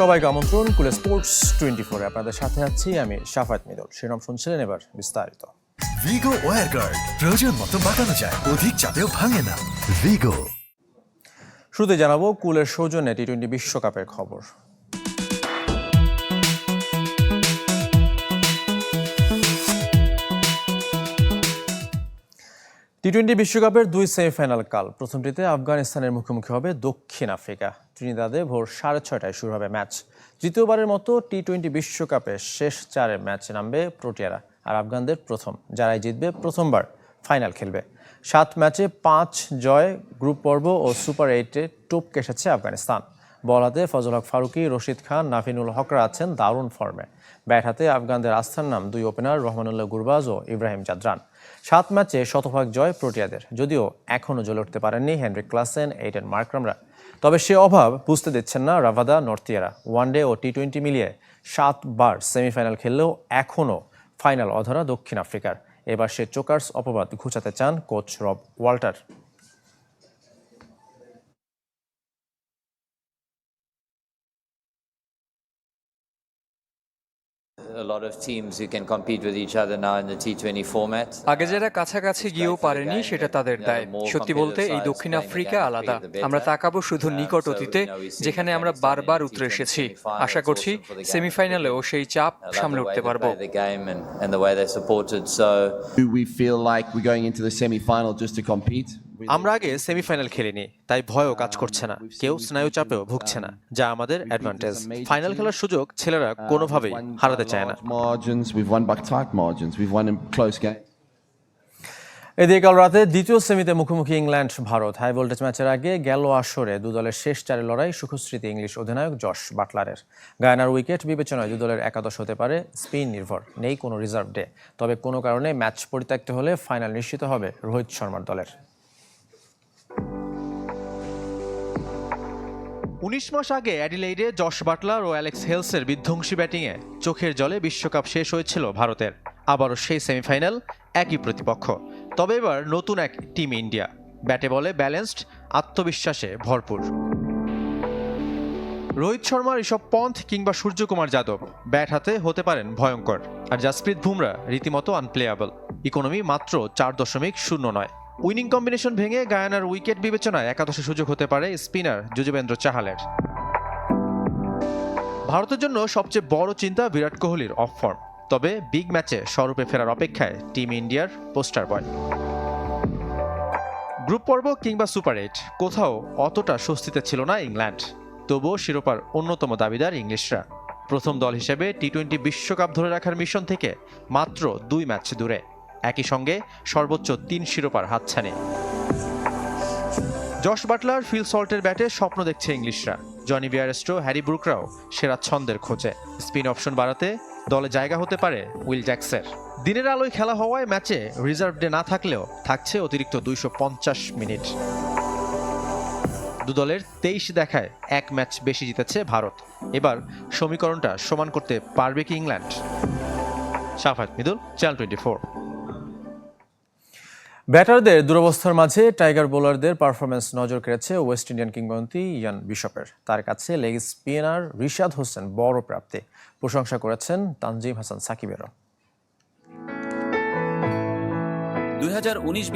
সবাইকে আমন্ত্রণ কুলে স্পোর্টস টোয়েন্টি ফোরে আপনাদের সাথে আছি আমি সাফাত মিদল। শিরম শুনছিলেন এবার বিস্তারিত। ভিগো ওয়ারগার্ড প্রয়োজন মতো বাঁকানো যায় অধিক চাপেও ভাঙে না। ভিগো। শুরুতে জানাব কুলের সৌজন্যে টি টোয়েন্টি বিশ্বকাপের খবর। টি টোয়েন্টি বিশ্বকাপের দুই সেমিফাইনাল কাল। প্রথমটিতে আফগানিস্তানের মুখোমুখি হবে দক্ষিণ আফ্রিকা। ত্রিনিদাদে ভোর সাড়ে ছয়টায় শুরু হবে ম্যাচ। তৃতীয়বারের মতো টি টোয়েন্টি বিশ্বকাপে শেষ চারে ম্যাচে নামবে প্রোটিয়ারা আর আফগানদের প্রথম, যারাই জিতবে প্রথমবার ফাইনাল খেলবে। সাত ম্যাচে পাঁচ জয়, গ্রুপ পর্ব ও সুপার এইটে টপকে এসেছে আফগানিস্তান। বল হাতে ফজল হক ফারুকি, রশিদ খান, নাফিনুল হকরা আছেন দারুণ ফর্মে। ব্যাট হাতে আফগানদের আস্থার নাম দুই ওপেনার রহমানুল্লাহ গুরবাজ ও ইব্রাহিম জাদরান। সাত ম্যাচে শতভাগ জয় প্রোটিয়াদের। যদিও এখনও জ্বলে উঠতে পারেননি হেনরিক ক্লাসেন এইটেন মার্করামরা। তবে সে অভাব বুঝতে দিচ্ছেন না রাভাদা নর্থিয়ারা। ওয়ানডে ও টি টোয়েন্টি মিলিয়ে সাতবার সেমিফাইনাল খেললেও এখনও ফাইনাল অধরা দক্ষিণ আফ্রিকার। এবার সে চোকার্স অপবাদ ঘুচাতে চান কোচ রব ওয়াল্টার। আগে যারা কাছাকাছি গিয়েও পারেনি সেটা তাদের দায়। সত্যি বলতে এই দক্ষিণ আফ্রিকা আলাদা। আমরা তাকাবো শুধু নিকট অতীতে যেখানে আমরা বারবার উতরে এসেছি। আশা করছি সেমিফাইনালেও সেই চাপ সামলে উঠতে পারব। and, and the way they supported. So Do we feel like we're going into the semi-final just to compete? আমরা আগে সেমিফাইনাল খেলিনি তাই ভয়ও কাজ করছে না। কেউ স্নায়ু চাপেও ভুগছে না যা আমাদের অ্যাডভান্টেজ ফাইনাল খেলার সুযোগ ছেলেরা কোনোভাবেই হারাতে চায় না. এদিকে কাল রাতে দ্বিতীয় সেমিতে মুখোমুখি ইংল্যান্ড ভারত। হাই ভোল্টেজ ম্যাচের আগে গেল আসরে দু দলের শেষ চারে লড়াই সুখস্মৃতি ইংলিশ অধিনায়ক যশ বাটলারের। গায়নার উইকেট বিবেচনায় দু দলের একাদশ হতে পারে স্পিন নির্ভর নেই কোনো রিজার্ভ ডে। তবে কোনো কারণে ম্যাচ পরিত্যক্ত হলে ফাইনাল নিশ্চিত হবে রোহিত শর্মার দলের। উনিশ মাস আগে অ্যাডিলেইডে জশ বাটলার ও অ্যালেক্স হেলসের বিধ্বংসী ব্যাটিংয়ে চোখের জলে বিশ্বকাপ শেষ হয়েছিল ভারতের। আবারও সেই সেমিফাইনাল একই প্রতিপক্ষ। তবে এবার নতুন এক টিম ইন্ডিয়া। ব্যাটে বলে ব্যালেন্সড, আত্মবিশ্বাসে ভরপুর। রোহিত শর্মা, ঋষভ পন্থ কিংবা সূর্যকুমার যাদব ব্যাট হাতে হতে পারেন ভয়ঙ্কর। আর জাসপ্রীত বুমরা রীতিমতো আনপ্লেয়াবল ইকোনমি মাত্র চার দশমিক শূন্য নয়। উইনিং কম্বিনেশন ভেঙে গায়ানার উইকেট বিবেচনায় একাদশে সুযোগ হতে পারে স্পিনার যুজবেন্দ্র চাহালের। ভারতের জন্য সবচেয়ে বড় চিন্তা বিরাট কোহলির অফ ফর্ম তবে বিগ ম্যাচে স্বরূপে ফেরার অপেক্ষায় টিম ইন্ডিয়ার পোস্টার বয় গ্রুপ পর্ব কিংবা সুপার এইট কোথাও অতটা স্বস্তিতে ছিল না ইংল্যান্ড। তবুও শিরোপার অন্যতম দাবিদার ইংলিশরা। প্রথম দল হিসেবে টি টোয়েন্টি বিশ্বকাপ ধরে রাখার মিশন থেকে মাত্র দুই ম্যাচ দূরে। একই সঙ্গে সর্বোচ্চ তিন শিরোপার হাতছানি। জশ বাটলার ফিল সল্টের ব্যাটে স্বপ্ন দেখছে ইংলিশরা। জনি বিয়ারেস্টো, হ্যারি ব্রুকরাও সেরা ছন্দের খোঁজে। স্পিন অপশন বাড়াতে দলে জায়গা হতে পারে উইল জ্যাক্সের। দিনের আলোয় খেলা হওয়ায় ম্যাচে রিজার্ভ ডে না থাকলেও থাকছে অতিরিক্ত দুইশো পঞ্চাশ মিনিট। দু দলের তেইশ দেখায় এক ম্যাচ বেশি জিতেছে ভারত। এবার সমীকরণটা সমান করতে পারবে কি ইংল্যান্ড? সাফাত মিদুল, চ্যানেল টোয়েন্টি ব্যাটারদের দুরবস্থার মাঝে টাইগার বোলারদের পারফরমেন্স নজর কেড়েছে ওয়েস্ট ইন্ডিয়ান কিংবদন্তি ইয়ান বিশপের। তার কাছে লেগ স্পিনার রিশাদ হোসেন বড় প্রাপ্তি। প্রশংসা করেছেন তানজিম হাসান সাকিবেরও। দুই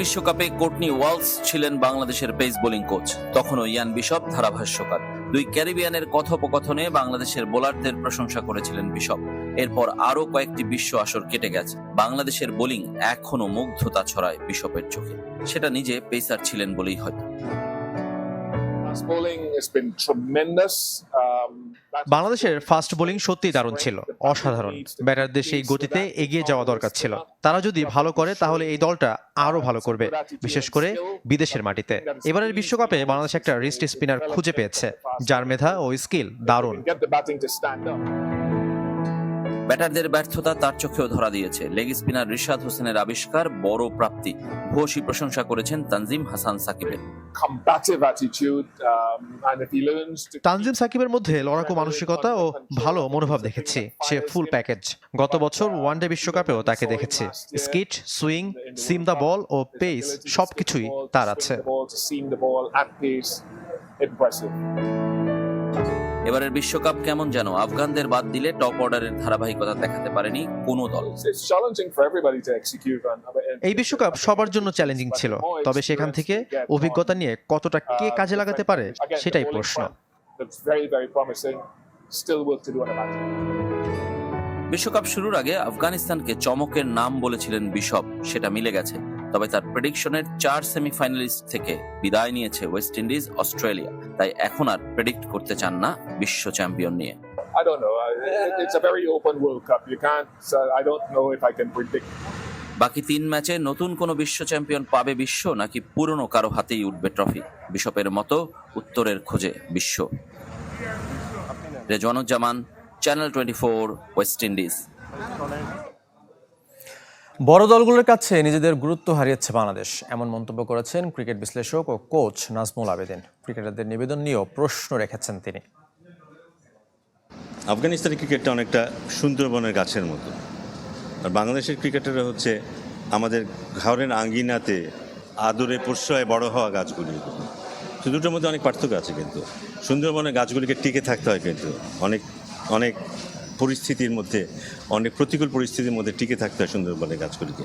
বিশ্বকাপে কোটনি ওয়ালস ছিলেন বাংলাদেশের পেস বোলিং কোচ। তখনও ইয়ান বিশপ ধারাভাষ্যকার। দুই ক্যারিবিয়ানের কথোপকথনে বাংলাদেশের বোলারদের প্রশংসা করেছিলেন বিশপ। এরপর আরও কয়েকটি বিশ্ব আসর কেটে গেছে। বাংলাদেশের বোলিং এখনও মুগ্ধতা ছড়ায় বিশপের চোখে। সেটা নিজে পেসার ছিলেন বলেই হয়তো। বাংলাদেশের ফাস্ট বোলিং সত্যিই দারুণ ছিল অসাধারণ। ব্যাটারদের সেই গতিতে এগিয়ে যাওয়া দরকার ছিল। তারা যদি ভালো করে তাহলে এই দলটা আরও ভালো করবে বিশেষ করে বিদেশের মাটিতে। এবারের বিশ্বকাপে বাংলাদেশ একটা রিস্ট স্পিনার খুঁজে পেয়েছে যার মেধা ও স্কিল দারুণ। ব্যাটারদের ব্যর্থতা তার চোখেও ধরা দিয়েছে। লেগ স্পিনার রিশাদ হোসেনের আবিষ্কার বড় প্রাপ্তি। ভূয়সী প্রশংসা করেছেন তানজিম হাসান সাকিবের। Um. তানজিম সাকিবের মধ্যে লড়াকু মানসিকতা ও ভালো মনোভাব দেখেছি। সে ফুল প্যাকেজ। গত বছর ওয়ানডে বিশ্বকাপেও তাকে দেখেছি। Skid swing seam the ball O pace সবকিছুই তার আছে। এবারের বিশ্বকাপ কেমন যেন? আফগানদের বাদ দিলে টপ অর্ডারের ধারাবাহিকতা দেখাতে পারেনি কোনো দল. এই বিশ্বকাপ সবার জন্য চ্যালেঞ্জিং ছিল। তবে সেখান থেকে অভিজ্ঞতা নিয়ে কতটা কে কাজে লাগাতে পারে সেটাই প্রশ্ন. বিশ্বকাপ শুরুর আগে আফগানিস্তানকে চমকের নাম বলেছিলেন বিশপ। সেটা মিলে গেছে। তবে তার প্রেডিকশনের চার সেমিফাইনালিস্ট থেকে বিদায় নিয়েছে ওয়েস্ট ইন্ডিজ অস্ট্রেলিয়া তাই এখন আর প্রেডিক্ট করতে চান না বিশ্ব চ্যাম্পিয়ন নিয়ে I don't know. It's a very open World Cup. You can't. Uh, I don't know if I can predict. বাকি তিন ম্যাচে নতুন কোনো বিশ্ব চ্যাম্পিয়ন পাবে বিশ্ব নাকি পুরনো কারও হাতেই উঠবে ট্রফি বিশপের মতো উত্তরের খোঁজে বিশ্ব Rezwanuzzaman channel twenty four West Indies বড় দলগুলোর কাছে নিজেদের গুরুত্ব হারিয়েছে বাংলাদেশ। এমন মন্তব্য করেছেন ক্রিকেট বিশ্লেষক ও কোচ নাজমুল আবেদিন। ক্রিকেটারদের নিবেদন নিয়েও প্রশ্ন রেখেছেন তিনি। আফগানিস্তানের ক্রিকেটটা অনেকটা সুন্দরবনের গাছের মতো। আর বাংলাদেশের ক্রিকেটাররা হচ্ছে আমাদের ঘরের আঙ্গিনাতে আদরে প্রশ্রয়ে বড় হওয়া গাছগুলি। তো দুটোর মধ্যে অনেক পার্থক্য আছে কিন্তু। সুন্দরবনের গাছগুলিকে টিকে থাকতে হয় কিন্তু। অনেক অনেক পরিস্থিতির মধ্যে, অনেক প্রতিকূল পরিস্থিতির মধ্যে টিকে থাকতে হয় সুন্দরবনের গাছগুলিকে।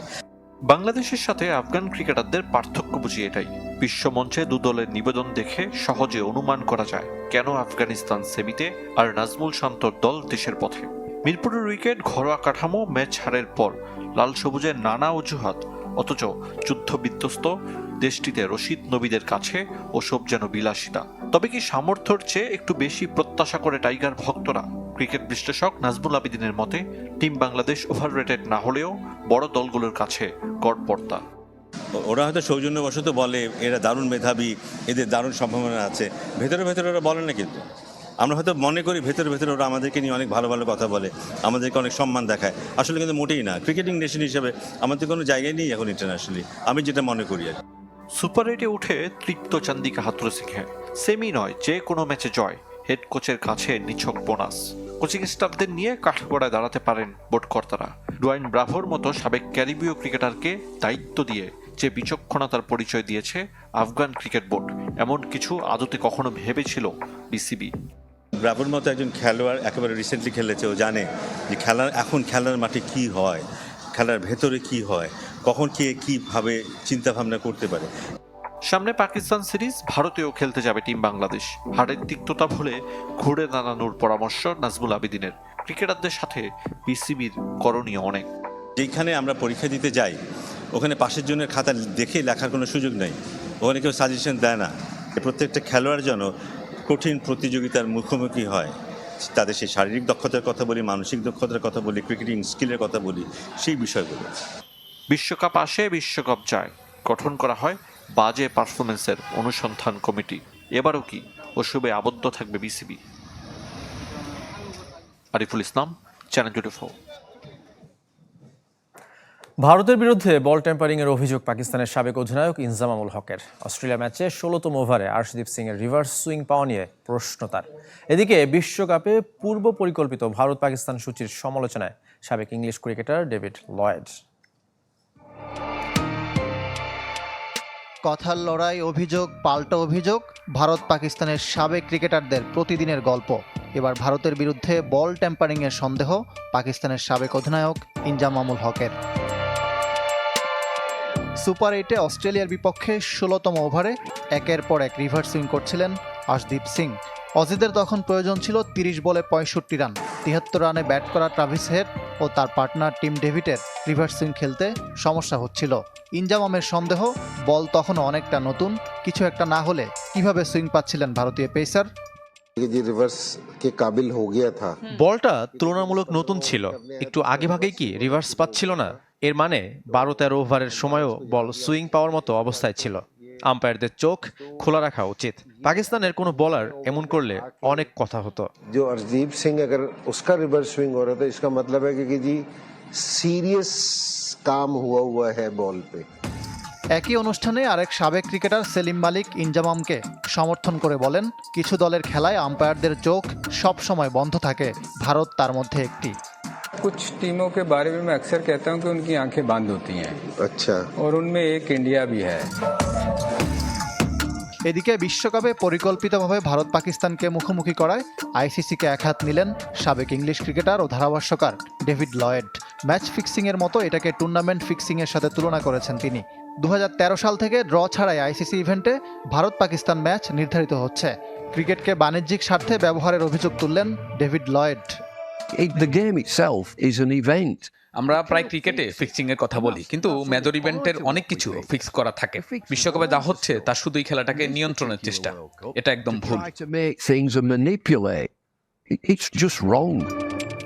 বাংলাদেশের সাথে আফগান ক্রিকেটারদের পার্থক্য বুঝি এটাই। বিশ্বমঞ্চে দু দলের নিবেদন দেখে সহজে অনুমান করা যায়, কেন আফগানিস্তান সেমিতে আর নাজমুল শান্তর দল দেশের পথে। মিরপুরের উইকেট, ঘরোয়া কাঠামো, ম্যাচ হারের পর লাল সবুজের নানা অজুহাত, অথচ যুদ্ধ বিধ্বস্ত দেশটিতে রশিদ নবীদের কাছে ওসব যেন বিলাসিতা। তবে কি সামর্থ্যর চেয়ে একটু বেশি প্রত্যাশা করে টাইগার ভক্তরা? ক্রিকেট বিশ্লেষক নাজমুল আবিদিনের মতে টিম বাংলাদেশ ওভাররেটেড না হলেও বড় দলগুলোর কাছে গড়পর্তা ওরা হয়তো সৌজন্যবশত বলে এরা দারুণ মেধাবী এদের দারুণ সম্ভাবনা আছে। ভেতরে ভেতরে ওরা বলে না কিন্তু। আমরা হয়তো মনে করি ভেতরে ভেতরে ওরা আমাদেরকে নিয়ে অনেক ভালো ভালো কথা বলে আমাদেরকে অনেক সম্মান দেখায়। আসলে কিন্তু মোটেই না। ক্রিকেটিং নেশন হিসেবে আমাদের কোনো জায়গায় নেই এখন ইন্টারন্যাশনালি আমি যেটা মনে করি আর সুপার এইটে উঠে তৃপ্ত চান্দিকা হাতুরে সিংহে। সেমি নয় যে কোনো ম্যাচে জয়। হেড কোচের কাছে নিছক বোনাস কোচিং স্টাফদের নিয়ে কাঠগড়ায় দাঁড়াতে পারেন বোর্ডকর্তারা। ডোয়াইন ব্রাভোর মতো সাবেক ক্যারিবীয় ক্রিকেটারকে দায়িত্ব দিয়ে যে বিচক্ষণতার পরিচয় দিয়েছে আফগান ক্রিকেট বোর্ড, এমন কিছু আদতে কখনো ভেবেছিল বিসিবি। ব্রাভোর মতো একজন খেলোয়াড় একেবারে রিসেন্টলি খেলেছে, ও জানে যে খেলার, এখন খেলার মাঠে কি হয়, খেলার ভেতরে কি হয়, কখন কে কীভাবে চিন্তাভাবনা করতে পারে। সামনে পাকিস্তান সিরিজ ভারতেও খেলতে যাবে টিম বাংলাদেশ। হাড়ের তিক্ততা ভুলে ঘুরে দাঁড়ানোর পরামর্শ নাজমুল আবিদিনের। ক্রিকেটারদের সাথে বিসিবির করণীয় অনেক। যেখানে আমরা পরীক্ষা দিতে যাই ওখানে পাশের জনের খাতা দেখে লেখার কোনো সুযোগ নেই। ওখানে কেউ সাজেশন দেয় না। প্রত্যেকটা খেলোয়াড় যেন কঠিন প্রতিযোগিতার মুখোমুখি হয়। তাদের সেই শারীরিক দক্ষতার কথা বলি মানসিক দক্ষতার কথা বলি ক্রিকেটিং স্কিলের কথা বলি সেই বিষয়গুলো। বিশ্বকাপ আসে বিশ্বকাপ যায়। গঠন করা হয় বাজে পারফরমেন্সের অনুসন্ধান কমিটি। এবারও কি ওসবে আবদ্ধ থাকবে BCB? Ariful Islam channel twenty four ভারতের বিরুদ্ধে বল টেম্পারিং এর অভিযোগ পাকিস্তানের সাবেক অধিনায়ক ইনজামামুল হকের। অস্ট্রেলিয়া ম্যাচে ষোলোতম ওভারে আর্শদীপ সিং এর রিভার্স সুইং পাওয়া নিয়ে প্রশ্ন তার। এদিকে বিশ্বকাপে পূর্ব পরিকল্পিত ভারত পাকিস্তান সূচির সমালোচনায় সাবেক ইংলিশ ক্রিকেটার ডেভিড লয়েড। কথার লড়াই অভিযোগ, পাল্টা অভিযোগ, ভারত পাকিস্তানের সাবেক ক্রিকেটারদের প্রতিদিনের গল্প। এবার ভারতের বিরুদ্ধে বল টেম্পারিংয়ের সন্দেহ পাকিস্তানের সাবেক অধিনায়ক ইনজামামুল হকের। সুপার এইটে অস্ট্রেলিয়ার বিপক্ষে ষোলোতম ওভারে একের পর এক রিভার সুইং করছিলেন আশদীপ সিং। অজিদের তখন প্রয়োজন ছিল তিরিশ বলে পঁয়ষট্টি রান। তিয়াত্তর রানে ব্যাট করা ট্রাভিস হেড ও তার পার্টনার টিম ডেভিডের রিভার্স সুইং খেলতে সমস্যা হচ্ছিল ইনজামামের সন্দেহ বল তখনও অনেকটা নতুন কিছু একটা না হলে কিভাবে সুইং পাচ্ছিলেন ভারতীয় পেসার रिवर्स के काबिल हो गया था বলটা তুলনামূলক নতুন ছিল একটু আগে ভাগেই কি রিভার্স পাচ্ছিল না এর মানে বারো তেরো ওভারের সময়ও বল সুইং পাওয়ার মতো অবস্থায় ছিল আম্পায়ারদের চোখ খোলা রাখা উচিত পাকিস্তানের কোনো বলার এমন করলে অনেক কথা হতো जो अर्शदीप सिंह अगर उसका रिवर्स स्विंग हो रहा था इसका मतलब है कि, कि जी सीरियस काम हुआ हुआ है बॉल पे একই অনুষ্ঠানে আরেক সাবেক ক্রিকেটার সেলিম মালিক ইনজামামকে সমর্থন করে বলেন কিছু দলের খেলায় আম্পায়ারদের চোখ সব সময় বন্ধ থাকে ভারত তার মধ্যে একটি कुछ टीमों के बारे में मैं अक्सर कहता हूं कि उनकी आंखें बंद होती हैं अच्छा और उनमें एक इंडिया भी है এদিকে বিশ্বকাপে পরিকল্পিতভাবে ভারত পাকিস্তানকে মুখোমুখি করায় আইসিসিকে এক হাত নিলেন সাবেক ইংলিশ ক্রিকেটার ও ধারাভাষ্যকার ডেভিড লয়েড। ম্যাচ ফিক্সিংয়ের মতো এটাকে টুর্নামেন্ট ফিক্সিংয়ের সাথে তুলনা করেছেন তিনি। দু হাজার তেরো সাল থেকে ড্র ছাড়াই আইসিসি ইভেন্টে ভারত পাকিস্তান ম্যাচ নির্ধারিত হচ্ছে। ক্রিকেটকে বাণিজ্যিক স্বার্থে ব্যবহারের অভিযোগ তুললেন David Lloyd. The game itself is an event. আমরা প্রায় ক্রিকেটে ফিক্সিং এর কথা বলি। কিন্তু মেজর ইভেন্টের অনেক কিছু ফিক্স করা থাকে। বিশ্বকাপে যা হচ্ছে তা শুধুই খেলাটাকে নিয়ন্ত্রণের চেষ্টা। এটা একদম ভুল.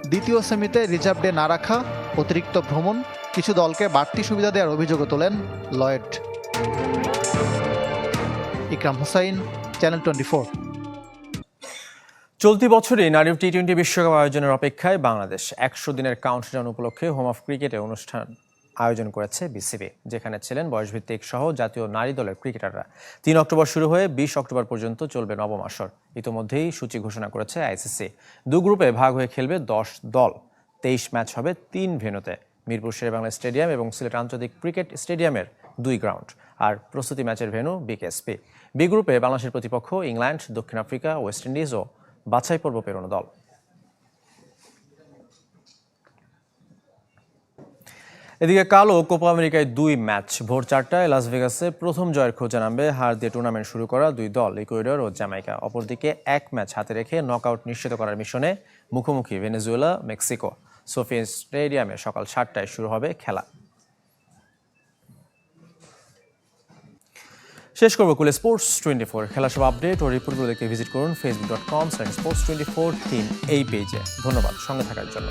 দ্বিতীয় সেমিতে রিজার্ভ ডে না রাখা অতিরিক্ত ভ্রমণ কিছু দলকে বাড়তি সুবিধা দেওয়ার অভিযোগও তোলেন Lloyd. Ikram Hussain channel twenty চলতি বছরই নারী টি টোয়েন্টি বিশ্বকাপ আয়োজনের অপেক্ষায় বাংলাদেশ একশো দিনের কাউন্টডাউন উপলক্ষে হোম অফ ক্রিকেটে অনুষ্ঠান আয়োজন করেছে বিসিবি, যেখানে ছিলেন বয়সভিত্তিক সহ জাতীয় নারী দলের ক্রিকেটাররা তিন অক্টোবর শুরু হয়ে বিশ অক্টোবর পর্যন্ত চলবে নবম আসর। ইতোমধ্যেই সূচি ঘোষণা করেছে আইসিসি দু গ্রুপে ভাগ হয়ে খেলবে দশ দল। তেইশ ম্যাচ হবে তিন ভেন্যুতে। মিরপুর শেরেবাংলা স্টেডিয়াম এবং সিলেট আন্তর্জাতিক ক্রিকেট স্টেডিয়ামের দুই গ্রাউন্ড। আর প্রস্তুতি ম্যাচের ভেন্যু বিকেএসপি বি গ্রুপে বাংলাদেশের প্রতিপক্ষ ইংল্যান্ড, দক্ষিণ আফ্রিকা, ওয়েস্ট ইন্ডিজ ও বাছাই পর্ব পেরোনো দল। এদিকে কালও কোপা আমেরিকায় দুই ম্যাচ, ভোর চারটায় লাস ভেগাসে প্রথম জয়ের খোঁজে নামবে হার দিয়ে টুর্নামেন্ট শুরু করা দুই দল, ইকুয়েডর ও জ্যামাইকা। অপরদিকে এক ম্যাচ হাতে রেখে নকআউট নিশ্চিত করার মিশনে মুখোমুখি ভেনেজুয়েলা, মেক্সিকো। সোফিয়া স্টেডিয়ামে সকাল সাতটায় শুরু হবে খেলা। শেষ করব কুলে স্পোর্টস টোয়েন্টি ফোর খেলা সব আপডেট ও রিপোর্টগুলো দেখতে ভিজিট করুন Facebook dot com sports twenty four তিন এই পেজে ধন্যবাদ, সঙ্গে থাকার জন্য।